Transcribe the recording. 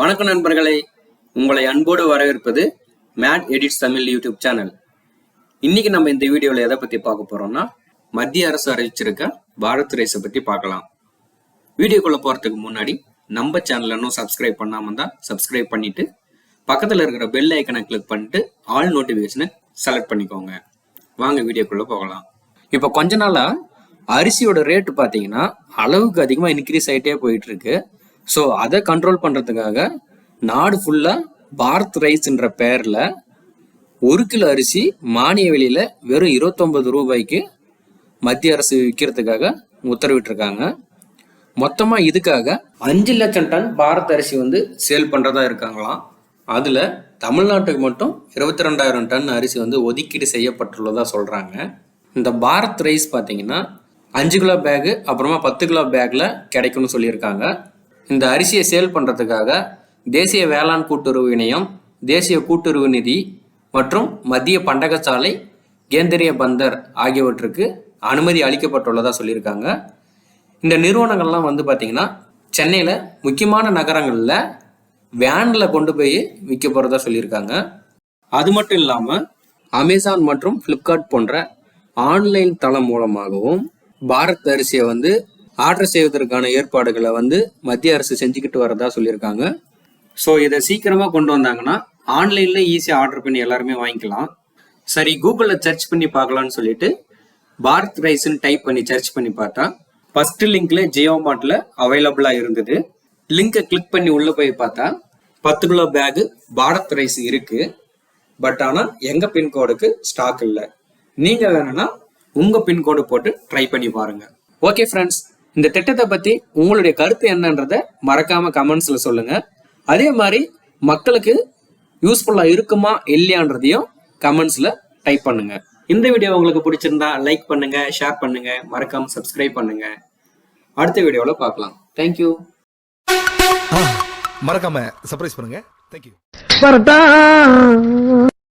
வணக்கம் நண்பர்களே. உங்களை அன்போடு வரவேற்பது mad edits Tamil YouTube channel இன்னைக்கு நம்ம இந்த வீடியோவில் எதை பத்தி பார்க்க போறோம்னா மத்திய அரசு அறிவிச்சிருக்க பாரத் ரேஸை பத்தி பார்க்கலாம். வீடியோக்குள்ள போறதுக்கு முன்னாடி நம்ம சேனல் இன்னும் சப்ஸ்கிரைப் பண்ணாம தான் சப்ஸ்கிரைப் பண்ணிட்டு பக்கத்தில் இருக்கிற பெல் ஐக்கனை கிளிக் பண்ணிட்டு ஆல் நோட்டிபிகேஷனை செலக்ட் பண்ணிக்கோங்க. வாங்க வீடியோக்குள்ள போகலாம். இப்போ கொஞ்ச நாளா அரிசியோட ரேட்டு பார்த்தீங்கன்னா அளவுக்கு அதிகமாக இன்க்ரீஸ் ஆகிட்டே போயிட்டு இருக்கு. ஸோ அதை கண்ட்ரோல் பண்ணுறதுக்காக நாடு ஃபுல்லாக பாரத் ரைஸ்ன்ற பேரில் ஒரு கிலோ அரிசி மானிய விலையில் வெறும் இருபத்தொம்பது ரூபாய்க்கு மத்திய அரசு விற்கிறதுக்காக உத்தரவிட்டிருக்காங்க. மொத்தமாக இதுக்காக அஞ்சு லட்சம் டன் பாரத் அரிசி வந்து சேல் பண்ணுறதா இருக்காங்களாம். அதில் தமிழ்நாட்டுக்கு மட்டும் இருபத்தி ரெண்டாயிரம் டன் அரிசி வந்து ஒதுக்கீடு செய்யப்பட்டுள்ளதா சொல்கிறாங்க இந்த பாரத் ரைஸ் பார்த்தீங்கன்னா அஞ்சு கிலோ பேகு அப்புறமா பத்து கிலோ பேக்கில் கிடைக்கும்னு சொல்லியிருக்காங்க. இந்த அரிசியை சேல் பண்ணுறதுக்காக தேசிய வேளாண் கூட்டுறவு இணையம் தேசிய கூட்டுறவு நிதி மற்றும் மத்திய பண்டகசாலை கேந்திரிய பந்தர் ஆகியவற்றுக்கு அனுமதி அளிக்கப்பட்டுள்ளதாக சொல்லியிருக்காங்க. இந்த நிறுவனங்கள்லாம் வந்து பார்த்திங்கன்னா சென்னையில் முக்கியமான நகரங்களில் வேனில் கொண்டு போய் விற்க போகிறதா சொல்லியிருக்காங்க. அது மட்டும் இல்லாமல் அமேசான் மற்றும் ஃப்ளிப்கார்ட் போன்ற ஆன்லைன் தளம் மூலமாகவும் பாரத் அரிசியை வந்து ஆர்டர் செய்வதற்கான ஏற்பாடுகளை வந்து மத்திய அரசு செஞ்சுக்கிட்டு வரதா சொல்லியிருக்காங்க. ஸோ இதை சீக்கிரமாக கொண்டு வந்தாங்கன்னா ஆன்லைனில் ஈஸியாக ஆர்டர் பண்ணி எல்லாருமே வாங்கிக்கலாம். சரி கூகுளில் சர்ச் பண்ணி பார்க்கலாம்னு சொல்லிட்டு பாரத் ரைஸ்ன்னு டைப் பண்ணி சர்ச் பண்ணி பார்த்தா ஃபர்ஸ்ட் லிங்க்ல ஜியோ மார்ட்ல அவைலபிளா இருந்தது. லிங்கை கிளிக் பண்ணி உள்ள போய் பார்த்தா பத்து கிலோ பேக் பாரத் ரைஸ் இருக்கு. பட் ஆனால் எங்க பின்கோடுக்கு ஸ்டாக் இல்லை. நீங்க வேணும்னா உங்க பின்கோடு போட்டு ட்ரை பண்ணி பாருங்க. ஓகே ஃப்ரெண்ட்ஸ் இந்த திட்டத்தை பத்தி உங்களுடைய கருத்து என்னன்றத மறக்காம கமெண்ட்ஸ்ல சொல்லுங்க. அதே மாதிரி மக்களுக்கு யூஸ்ஃபுல்லா இருக்குமா இல்லையான்றதையும் கமெண்ட்ஸ்ல டைப் பண்ணுங்க. இந்த வீடியோ உங்களுக்கு பிடிச்சிருந்தா லைக் பண்ணுங்க ஷேர் பண்ணுங்க மறக்காம சப்ஸ்கிரைப் பண்ணுங்க. அடுத்த வீடியோல பார்க்கலாம். தேங்க்யூ மறக்காம சர்ப்ரைஸ் பண்ணுங்க. தேங்க்யூ